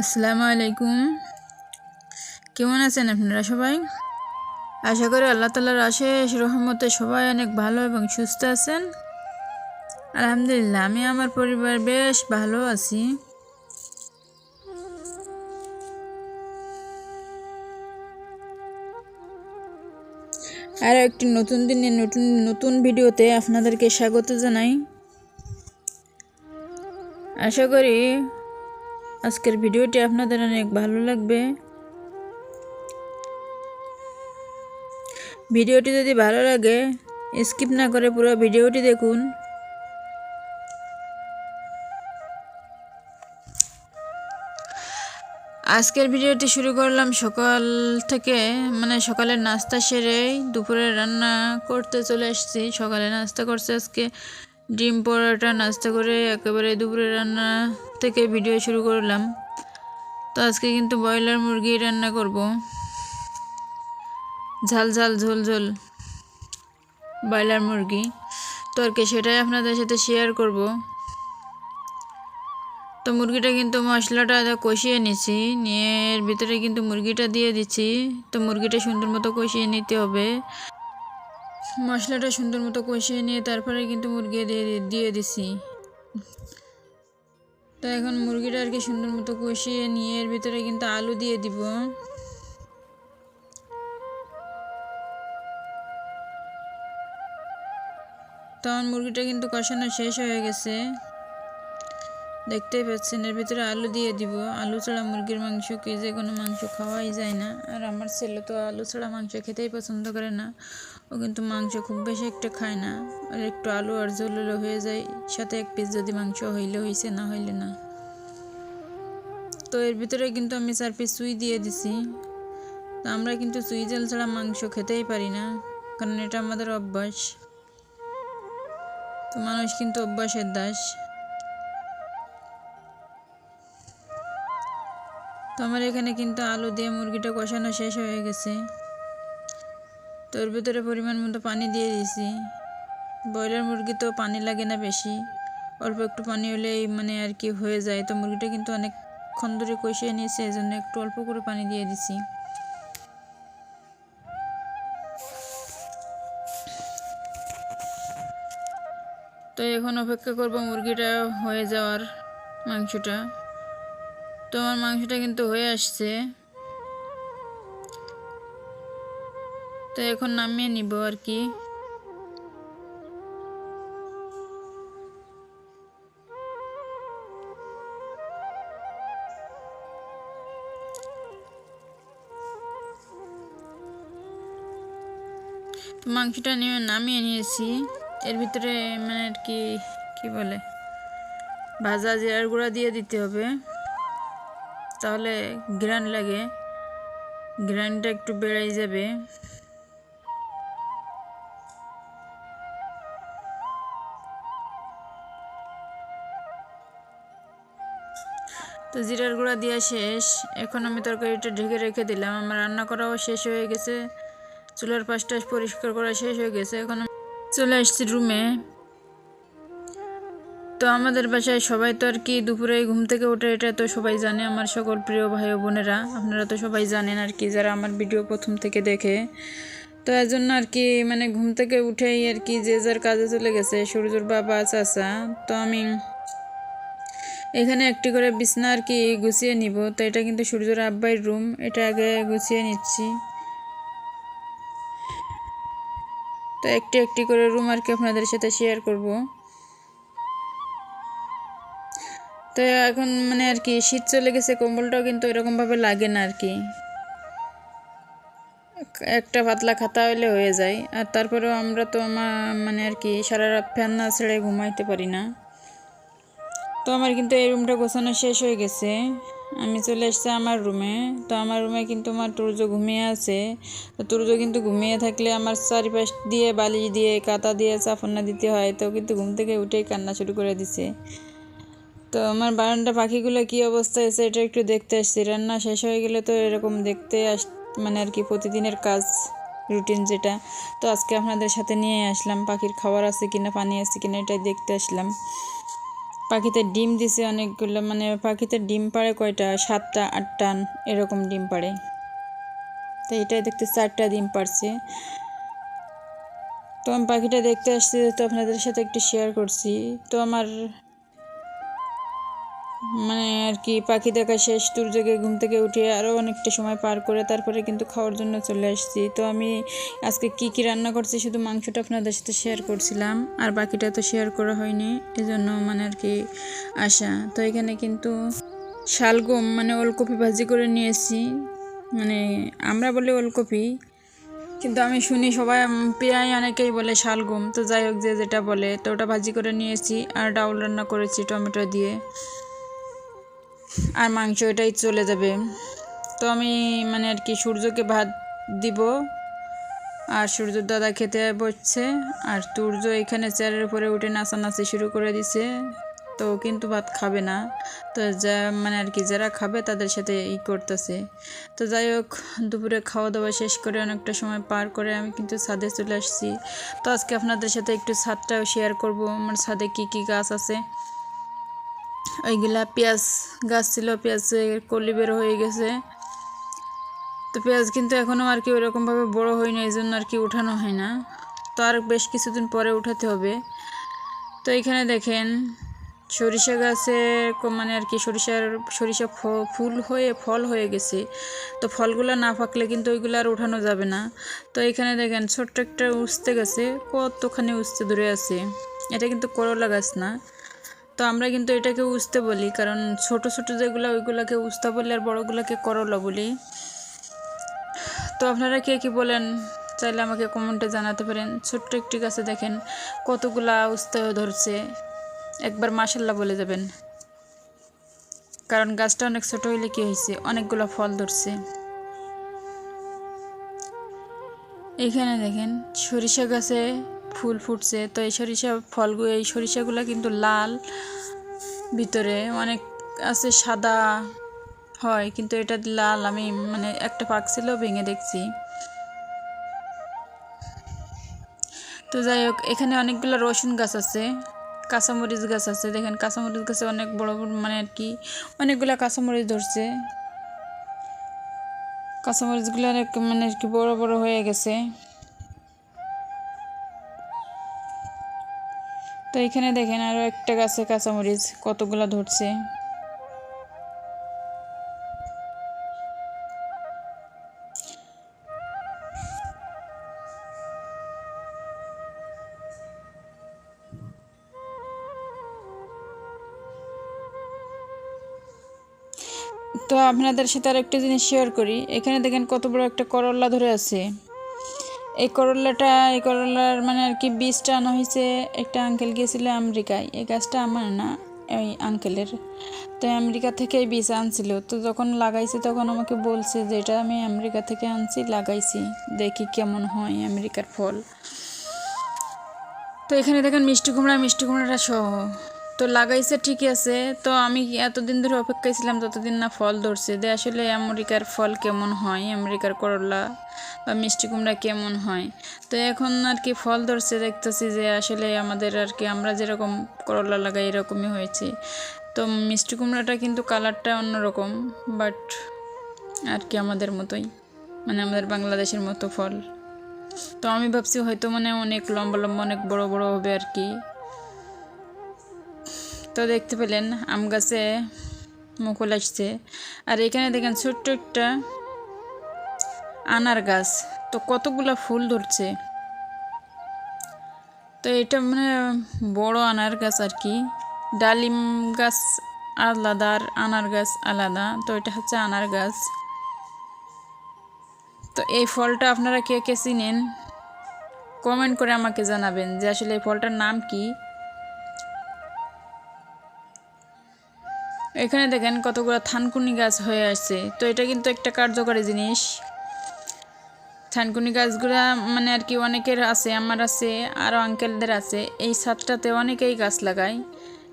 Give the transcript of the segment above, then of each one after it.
আসসালামু আলাইকুম। কেমন আছেন আপনারা সবাই? আশা করি আল্লাহ তালার আশেষ রহমতে সবাই অনেক ভালো এবং সুস্থ আছেন। আলহামদুলিল্লাহ, আমি আমার পরিবার বেশ ভালো আছি। আর একটি নতুন দিনে নতুন নতুন ভিডিওতে আপনাদেরকে স্বাগত জানাই। আশা করি আজকের ভিডিওটি আপনাদের অনেক ভালো লাগবে। ভিডিওটি যদি ভালো লাগে, স্কিপ না করে পুরো ভিডিওটি দেখুন। আজকের ভিডিওটি শুরু করলাম সকাল থেকে মানে সকালের নাস্তা সেরেই দুপুরে রান্না করতে চলে এসেছি। সকালে নাস্তা করছে আজকে। ডিম পরোটা, নাস্তা করে একেবারে দুপুরে রান্না থেকে ভিডিও শুরু করলাম। তো আজকে কিন্তু ব্রয়লার মুরগি রান্না করব। ঝাল ঝাল, ঝোল ঝোল ব্রয়লার মুরগি। তো আর কি সেটাই আপনাদের সাথে শেয়ার করব। তো মুরগিটা কিন্তু মশলাটা কষিয়ে নিছি নিয়ে এর ভিতরে কিন্তু মুরগিটা দিয়ে দিচ্ছি। তো মুরগিটা সুন্দর মতো কষিয়ে নিতে হবে। মশলাটা সুন্দর মতো কষিয়ে নিয়ে তারপরে কিন্তু মুরগি দিয়ে দিয়ে দিছি তো এখন মুরগিটা আর কি সুন্দর মতো কষিয়ে নিয়ে এর ভিতরে কিন্তু আলু দিয়ে দিব। তখন মুরগিটা কিন্তু কষানো শেষ হয়ে গেছে। দেখতেই পাচ্ছেন, এর ভিতরে আলু দিয়ে দিব। আলু ছাড়া মুরগির মাংস কে যে কোনো মাংস খাওয়াই যায় না। আর আমার ছেলে তো আলু ছাড়া মাংস খেতেই পছন্দ করে না। ও কিন্তু মাংস খুব বেশি একটা খায় না। আর একটু আলু আর ঝোল হয়ে যায়, সাথে এক পিস যদি মাংস হইলে হইছে, না হইলে না। তো এর ভিতরে কিন্তু আমি চার পিস সুই দিয়ে দিছি। তো আমরা কিন্তু সুই জল ছাড়া মাংস খেতেই পারি না, কারণ এটা আমাদের অভ্যাস। তো মানুষ কিন্তু অভ্যাসের দাস। তো আমার এখানে কিন্তু আলু দিয়ে মুরগিটা কষানো শেষ হয়ে গেছে। তো এর ভিতরে পরিমাণ মতো পানি দিয়ে দিয়েছি। ব্রয়লার মুরগি তো পানি লাগে না বেশি। অল্প একটু পানি হলেই মানে আর কি হয়ে যায়। তো মুরগিটা কিন্তু অনেকক্ষণ ধরে কষিয়ে নিয়েছে এই জন্য একটু অল্প করে পানি দিয়ে দিছি। তো এখন অপেক্ষা করব মুরগিটা হয়ে যাওয়ার মাংসটা। তো আমার মাংসটা কিন্তু হয়ে আসছে। তো এখন নামিয়ে নিব আর কি। মাংসটা নিয়ে নামিয়ে নিয়েছি। এর ভিতরে মানে আর কি কি বলে, ভাজা জিরার গুঁড়া দিয়ে দিতে হবে। তাহলে গ্রান লাগে। গ্রানটা একটু বেড়েই যাবে। তো জিরার গুঁড়া দেওয়া শেষ। এখন আমি তরকারিটা ঢেকে রেখে দিলাম। আমার রান্না করাও শেষ হয়ে গেছে। চুলার পাশটা পরিষ্কার করা শেষ হয়ে গেছে। এখন চলে আসছি রুমে। তো আমাদের বাসায় সবাই তো আর কি দুপুরে ঘুম থেকে ওঠে, এটা তো সবাই জানে। আমার সকল প্রিয় ভাই বোনেরা, আপনারা তো সবাই জানেন আর কি, যারা আমার ভিডিও প্রথম থেকে দেখে। তো এর জন্য আর কি মানে ঘুম থেকে উঠেই আর কি যে যার কাজে চলে গেছে সূর্যর বাবা, চাচা। তো আমি এখানে একটি করে বিছনা আর কি গুছিয়ে নিব। তো এটা কিন্তু সূর্যর আব্বাইয়ের রুম এটা আগে গুছিয়ে নিচ্ছি। তো একটি একটি করে রুম আর কি আপনাদের সাথে শেয়ার করব। তো এখন মানে আর কি শীত চলে গেছে, কম্বলটাও কিন্তু এরকমভাবে লাগে না আর কি। একটা পাতলা খাতা হইলে হয়ে যায়। আর তারপরেও আমরা তো আমার মানে আর কি সারা রাত ফ্যান না ছেড়ে ঘুমাইতে পারি না। তো আমার কিন্তু এই রুমটা গোছানো শেষ হয়ে গেছে। আমি চলে এসেছি আমার রুমে তো আমার রুমে কিন্তু আমার তুর্য ঘুমিয়ে আছে। তো তুর্য কিন্তু ঘুমিয়ে থাকলে আমার চারিপাশ দিয়ে বালিশ দিয়ে কাতা দিয়ে, চাফন্না দিতে হয়। তো কিন্তু ঘুম থেকে উঠেই কান্না শুরু করে দিছে। তো আমার বারান্দা পাখিগুলো কী অবস্থা আছে এটা একটু দেখতে আসছি। রান্না শেষ হয়ে গেলে তো এরকম দেখতে আস মানে আর কি প্রতিদিনের কাজ রুটিন যেটা। তো আজকে আপনাদের সাথে নিয়ে আসলাম। পাখির খাবার আছে কিনা, পানি আছে কিনা, এটাই দেখতে আসলাম। পাখিতে ডিম দিছে অনেকগুলো মানে পাখিতে ডিম পারে কয়টা? সাতটা, আটটা, এরকম ডিম পারে তো এটাই দেখতে চারটা ডিম পারছে তো আমি পাখিটা দেখতে আসছি, তো আপনাদের সাথে একটু শেয়ার করছি। তো আমার মানে আর কি পাখি দেখা শেষ, দূর থেকে ঘুম থেকে উঠে আরও অনেকটা সময় পার করে তারপরে কিন্তু খাওয়ার জন্য চলে আসছি। তো আমি আজকে কি কি রান্না করছি শুধু মাংসটা আপনাদের সাথে শেয়ার করছিলাম, আর বাকিটা তো শেয়ার করা হয়নি এই জন্য মানে আর কি আসা তো এখানে কিন্তু শালগম মানে ওলকপি ভাজি করে নিয়েছি মানে আমরা বলি ওলকপি, কিন্তু আমি শুনি সবাই প্রায় অনেকেই বলে শালগম, তো যাই হোক যে যেটা বলে, তো ওটা ভাজি করে নিয়েছি, আর ডাউল রান্না করেছি টমেটো দিয়ে। আর মাংস এটাই চলে যাবে। তো আমি মানে আর কি সূর্যকে ভাত দিব। আর সূর্যর দাদা খেতে বসছে। আর সূর্য এখানে চেয়ারের উপরে উঠে নাচানাচি শুরু করে দিছে। তো কিন্তু ভাত খাবে না। তো যা মানে আর কি যারা খাবে তাদের সাথে ই করতেছে। তো যাই হোক, দুপুরে খাওয়া দাওয়া শেষ করে অনেকটা সময় পার করে আমি কিন্তু ছাদে চলে আসছি। তো আজকে আপনাদের সাথে একটু ছাদটাও শেয়ার করব। আমার ছাদে কি কি গাছ আছে? ওইগুলা পেঁয়াজ গাছ ছিল পেঁয়াজের কলি বের হয়ে গেছে। তো পেঁয়াজ কিন্তু এখনও আর কি ওরকমভাবে বড় না এই জন্য আর কি উঠানো হয় না। তো আর বেশ কিছুদিন পরে উঠাতে হবে। তো এখানে দেখেন, সরিষা গাছের ক- মানে আর কি সরিষার, সরিষা ফুল হয়ে, ফল হয়ে গেছে। তো ফলগুলো না পাকলে কিন্তু ওইগুলো আর উঠানো যাবে না। তো এখানে দেখেন, ছোট্ট একটা উঠতে গেছে, কতখানি উঠতে ধরে আছে। এটা কিন্তু করলা গাছ না। তো আমরা কিন্তু এটাকে উস্তে বলি, কারণ ছোট ছোট যেগুলো, ওইগুলোকে উস্তা বলি আর বড়গুলোকে করলা বলি। তো আপনারা কে কি বলেন? চাইলে আমাকে কমেন্টে জানাতে পারেন। ছোট্ট একটি গাছে দেখেন কতগুলা উস্তে ধরছে। একবার মাসাল্লাহ বলে যাবেন। কারণ গাছটা অনেক ছোট হইলে কি হয়েছে অনেকগুলো ফল ধরছে। এখানে দেখেন সরিষা গাছে ফুল ফুটছে। তো এই সরিষা ফলগুলো এই সরিষাগুলো কিন্তু লাল, ভিতরে অনেক আছে সাদা হয়, কিন্তু এটা লাল। আমি মানে একটা পাক ছিল, ভেঙে দেখছি। তো যাই হোক, এখানে অনেকগুলো রসুন গাছ আছে, কাঁচামরিচ গাছ আছে। দেখেন, কাঁচামরিচ গাছে অনেক বড় বড় মানে আর কি, অনেকগুলো কাঁচামরিচ ধরছে। কাঁচামরিচগুলো অনেক মানে আর কি বড় বড় হয়ে গেছে। তো এখানে দেখেন আরও একটা গাছে কাঁচামরিচ কতগুলো ধরছে। তো আপনাদের সাথে আর একটা জিনিস শেয়ার করি। এখানে দেখেন কত বড় একটা করল্লা ধরে আছে। এই করল্লাটা এই করল্লার মানে আর কি বীজটা আনা হয়েছে। একটা আঙ্কেল গিয়েছিল আমেরিকায়। এই গাছটা আমার না ওই আঙ্কেলের তো আমেরিকা থেকে এই বীজ আনছিল। তো যখন লাগাইছি, তখন আমাকে বলছে যে, এটা আমি আমেরিকা থেকে আনছি, লাগাইছি। দেখি কেমন হয় আমেরিকার ফল। তো এখানে দেখেন মিষ্টি কুমড়া, মিষ্টি কুমড়াটা সহ। তো লাগাইছে ঠিকই আছে। তো আমি এতদিন ধরে অপেক্ষায় ছিলাম ততদিন না ফল ধরছে। যে আসলে আমেরিকার ফল কেমন হয়? আমেরিকার করলা বা মিষ্টি কুমড়া কেমন হয়? তো এখন আর কি ফল ধরছে, দেখতেছি যে আসলে আমাদের আর কি আমরা যেরকম করলা লাগাই এরকমই হয়েছে। তো মিষ্টি কুমড়াটা কিন্তু কালারটা অন্যরকম, বাট আর কি আমাদের মতোই। মানে আমাদের বাংলাদেশের মতো ফল। তো আমি ভাবছি হয়তো মানে অনেক লম্বা লম্বা, অনেক বড় বড় হবে আর কি। তো দেখতে পেলেন, আম গাছে মুকুল আসছে। আর এখানে দেখেন ছোট্ট একটা আনার গাছ। তো কতগুলা ফুল ধরছে। তো এটা মানে বড় আনার গাছ আর কি। ডালিম গাছ আলাদা আর আনার গাছ আলাদা। তো এটা হচ্ছে আনার গাছ। তো এই ফলটা আপনারা কে কে চিনেন? কমেন্ট করে আমাকে জানাবেন যে আসলে এই ফলটার নাম কি। এখানে দেখেন কতগুলো থানকুনি গাছ হয়ে আসছে তো এটা কিন্তু একটা কার্যকরী জিনিস। থানকুনি গাছগুলা মানে আর কি অনেকের আছে, আমার আছে আরও আঙ্কেলদের আছে। এই ছাদটাতে অনেকেই গাছ লাগায়।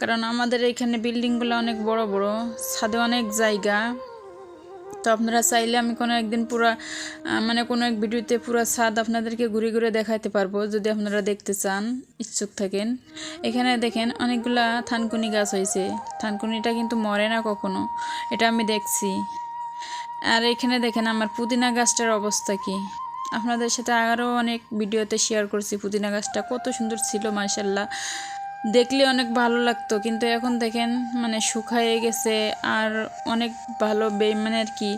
কারণ আমাদের এখানে বিল্ডিংগুলো অনেক বড় বড়, ছাদে অনেক জায়গা। তো আপনারা চাইলে আমি কোনো একদিন পুরা মানে কোনো এক ভিডিওতে পুরো ছাদ আপনাদেরকে ঘুরে ঘুরে দেখাতে পারব, যদি আপনারা দেখতে চান, ইচ্ছুক থাকেন। এখানে দেখেন অনেকগুলা থানকুনি গাছ হয়েছে থানকুনিটা কিন্তু মরে না কখনো, এটা আমি দেখছি। আর এখানে দেখেন আমার পুদিনা গাছটার অবস্থা কি। আপনাদের সাথে আরও অনেক ভিডিওতে শেয়ার করছি পুদিনা গাছটা, কত সুন্দর ছিল মার্শাল্লাহ দেখলে অনেক ভালো লাগতো, কিন্তু এখন দেখেন মানে শুকায়ে গেছে আর অনেক ভালো বে মানে আর কি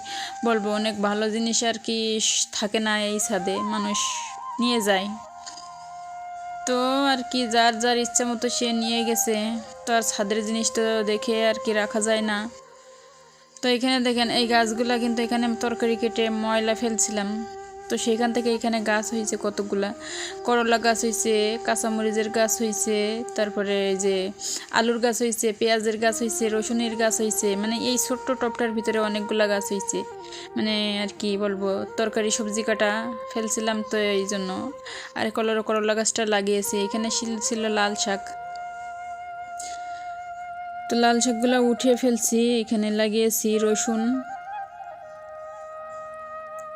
বলব, অনেক ভালো জিনিস আর কি থাকে না এই ছাদে, মানুষ নিয়ে যায়। তো আর কি, যার যার ইচ্ছা মতো সে নিয়ে গেছে, তো আর ছাদের জিনিস তো দেখে আর কি রাখা যায় না। তো এখানে দেখেন, এই গাছগুলা কিন্তু এখানে তরকারি কেটে ময়লা ফেলছিলাম। তো সেখান থেকে এখানে গাছ হয়েছে কতগুলা? করলা গাছ হয়েছে, কাঁচামরিচের গাছ হয়েছে, তারপরে যে আলুর গাছ হয়েছে, পেঁয়াজের গাছ হয়েছে, রসুনের গাছ হয়েছে মানে এই ছোট্ট টপটার ভিতরে অনেকগুলা গাছ হয়েছে। মানে আর কি বলব, তরকারি সবজি কাটা ফেলছিলাম তো এই জন্য। আর কলর করলা গাছটা লাগিয়েছে, এখানে ছিল- ছিল লাল শাক। তো লাল শাকগুলো উঠিয়ে ফেলছি, এখানে লাগিয়েছি রসুন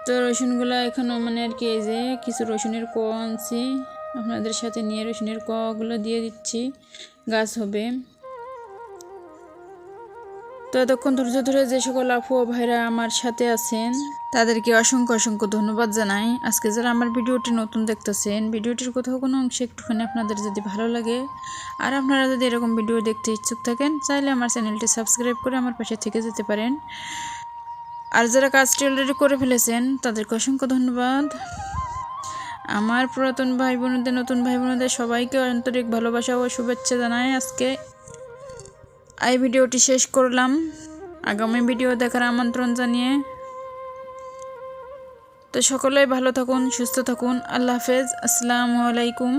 তো রসুনগুলো এখনও মানে আর কি এই যে কিছু রসুনের ক আনছি। আপনাদের সাথে নিয়ে রসুনের কগুলো দিয়ে দিচ্ছি। গাছ হবে। তো এতক্ষণ ধৈর্য ধরে যে সকল আপু ভাইরা আমার সাথে আছেন, তাদেরকে অসংখ্য অসংখ্য ধন্যবাদ জানাই। আজকে যারা আমার ভিডিওটি নতুন দেখতেছেন, ভিডিওটির কোথাও কোনো অংশে একটুখানি আপনাদের যদি ভালো লাগে, আর আপনারা যদি এরকম ভিডিও দেখতে ইচ্ছুক থাকেন, চাইলে আমার চ্যানেলটি সাবস্ক্রাইব করে আমার পাশে থেকে যেতে পারেন। আর যারা কাজটি অলরেডি করে ফেলেছেন, তাদেরকে অসংখ্য ধন্যবাদ। আমার পুরাতন ভাই বোনদের, নতুন ভাই বোনদের সবাইকে আন্তরিক ভালোবাসা ও শুভেচ্ছা জানাই। আজকে এই ভিডিওটি শেষ করলাম। আগামী ভিডিও দেখার আমন্ত্রণ জানিয়ে। তো সকলেই ভালো থাকুন, সুস্থ থাকুন। আল্লাহ হাফেজ। আসসালামু আলাইকুম।